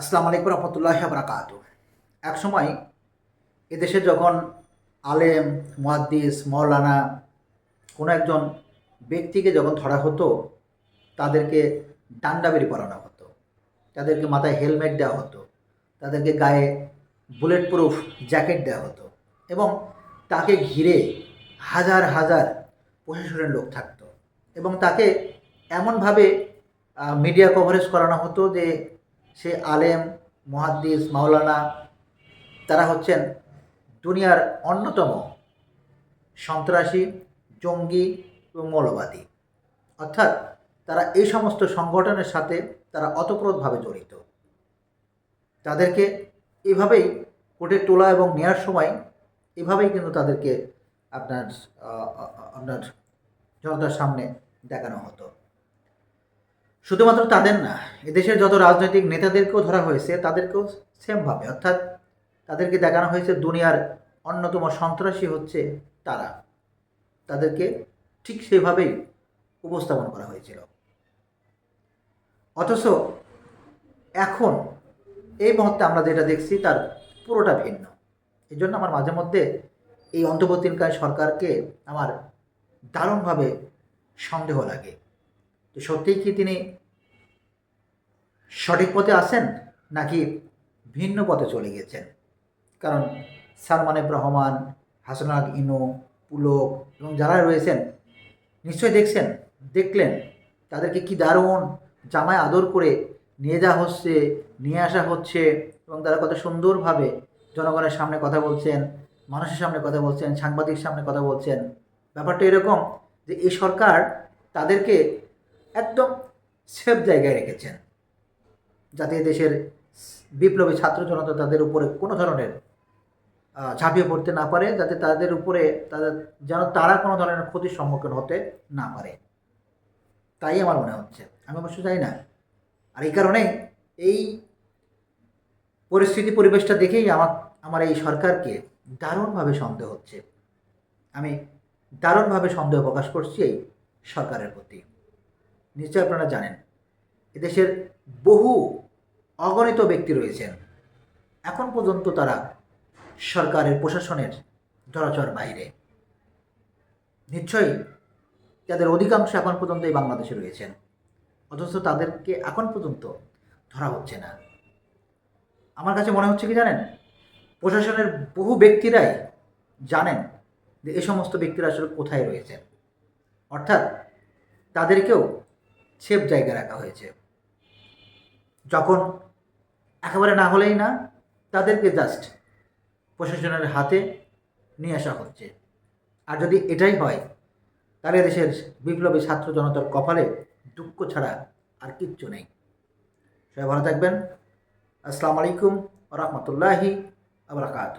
আসসালামু আলাইকুম রহমতুল্লাহ বরাকাত এক সময় এদেশে যখন আলেম, মুহাদ্দিস মৌলানা কোনো একজন ব্যক্তিকে যখন ধরা হতো, তাদেরকে ডান্ডাবেরি করানো হতো, তাদেরকে মাথায় হেলমেট দেওয়া হতো, তাদেরকে গায়ে বুলেট প্রুফ জ্যাকেট দেওয়া হতো এবং তাকে ঘিরে হাজার হাজার প্রশাসনের লোক থাকতো এবং তাকে এমনভাবে মিডিয়া কভারেজ করানো হতো যে সে আলেম, মুহাদ্দিস, মাওলানা, তারা হচ্ছেন দুনিয়ার অন্যতম সন্ত্রাসী, জঙ্গি এবং মৌলবাদী। অর্থাৎ তারা এই সমস্ত সংগঠনের সাথে তারা অতপ্রতভাবে জড়িত। তাদেরকে এভাবেই কোর্টে তোলা এবং নেওয়ার সময় এভাবেই কিন্তু তাদেরকে আপনার আপনার জনতার সামনে দেখানো হতো। শুধুমাত্র তাদের না, এদেশের যত রাজনৈতিক নেতাদেরকেও ধরা হয়েছে, তাদেরকেও সেমভাবে অর্থাৎ তাদেরকে দেখানো হয়েছে দুনিয়ার অন্যতম সন্ত্রাসী হচ্ছে তারা। তাদেরকে ঠিক সেভাবেই উপস্থাপন করা হয়েছিল। অথচ এখন এই মুহূর্তে আমরা যেটা দেখছি, তার পুরোটা ভিন্ন। এই জন্য আমার মাঝে মধ্যে এই অন্তর্বর্তীকালীন সরকারকে আমার দারুণভাবে সন্দেহ লাগে। সত্যিই কি তিনি সঠিক পথে আছেন নাকি ভিন্ন পথে চলে গেছেন? কারণ সালমান রহমান হাসানাক ইনো, পুলক এবং যারা রয়েছেন, নিশ্চয়ই দেখছেন, দেখলেন তাদেরকে কি দারুণ জামায় আদর করে নিয়ে যাওয়া হচ্ছে, নিয়ে আসা হচ্ছে এবং তারা কত সুন্দরভাবে জনগণের সামনে কথা বলছেন, মানুষের সামনে কথা বলছেন সাংবাদিক সামনে কথা বলছেন। ব্যাপারটা এরকম যে এই সরকার তাদেরকে একদম সেফ জায়গায় রেখেছেন। যাতে দেশের বিপ্লবী ছাত্র জনতা তাদের উপরে কোনো ধরনের ঝাঁপিয়ে পড়তে না পারে, যাতে তাদের উপরে তাদের, যেন তারা কোনো ধরনের ক্ষতির সম্মুখীন হতে না পারে। তাই আমার মনে হচ্ছে। আমি অবশ্য চাই না। আর এই কারণে এই পরিস্থিতি পরিবেশটা দেখেই আমার আমার এই সরকারকে দারুণভাবে সন্দেহ হচ্ছে। আমি দারুণভাবে সন্দেহ প্রকাশ করছি এই সরকারের প্রতি। নিশ্চয় আপনারা জানেন, এদেশের বহু অগণিত ব্যক্তি রয়েছেন। এখন পর্যন্ত তারা সরকারের প্রশাসনের ধরাচর বাইরে। নিশ্চয়ই তাদের অধিকাংশ এখন পর্যন্ত এই বাংলাদেশে রয়েছেন, অথচ তাদেরকে এখন পর্যন্ত ধরা হচ্ছে না। আমার কাছে মনে হচ্ছে কি জানেন, প্রশাসনের বহু ব্যক্তিরাই জানেন যে এই সমস্ত ব্যক্তিরা আসলে কোথায় রয়েছেন। অর্থাৎ তাদেরকেও সেফ জায়গায় রাখা হয়েছে। যখন একেবারে না হলেই না, তাদেরকে জাস্ট প্রশাসনের হাতে নিয়ে আসা হচ্ছে। আর যদি এটাই হয়, তাহলে দেশের বিপ্লবী ছাত্র জনতার কপালে দুঃখ ছাড়া আর কিচ্ছু নেই। সবাই ভালো থাকবেন। আসসালামু আলাইকুম রহমতুল্লাহি আবরাকাত